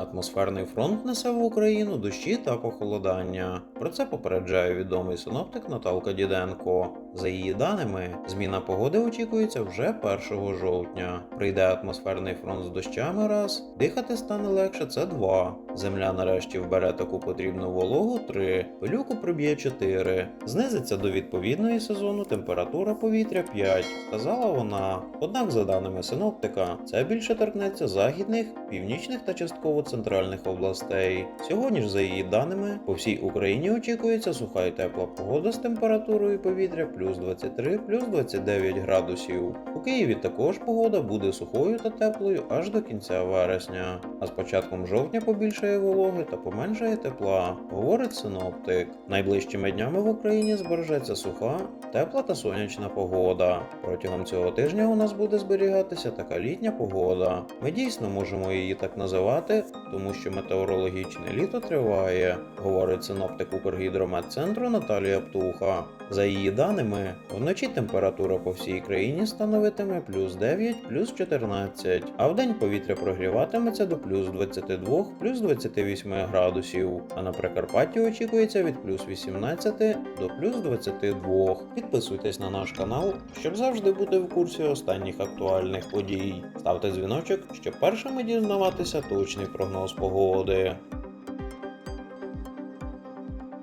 Атмосферний фронт несе в Україну дощі та похолодання. Про це попереджає відомий синоптик Наталка Діденко. За її даними, зміна погоди очікується вже 1 жовтня. Прийде атмосферний фронт з дощами раз, дихати стане легше це два. Земля нарешті вбере таку потрібну вологу 3, пилюку приб'є 4. Знизиться до відповідної сезону температура повітря 5, сказала вона. Однак, за даними синоптика, це більше торкнеться західних, північних та частково центральних областей. Сьогодні ж, за її даними, по всій Україні очікується суха і тепла погода з температурою повітря плюс 23, плюс 29 градусів. У Києві також погода буде сухою та теплою аж до кінця вересня. А з початком жовтня побільшає вологи та поменшає тепла, говорить синоптик. Найближчими днями в Україні збережеться суха, тепла та сонячна погода. Протягом цього тижня у нас буде зберігатися така літня погода. Ми дійсно можемо її так називати, тому що метеорологічне літо триває, говорить синоптик Укргідрометцентру Наталія Птуха. За її даними, вночі температура по всій країні становитиме плюс 9, плюс 14, а вдень повітря прогріватиметься до плюс 22, плюс 28 градусів. А на Прикарпатті очікується від плюс 18 до плюс 22. Підписуйтесь на наш канал, щоб завжди бути в курсі останніх актуальних подій. Ставте дзвіночок, щоб першими дізнаватися точний прогноз погоди.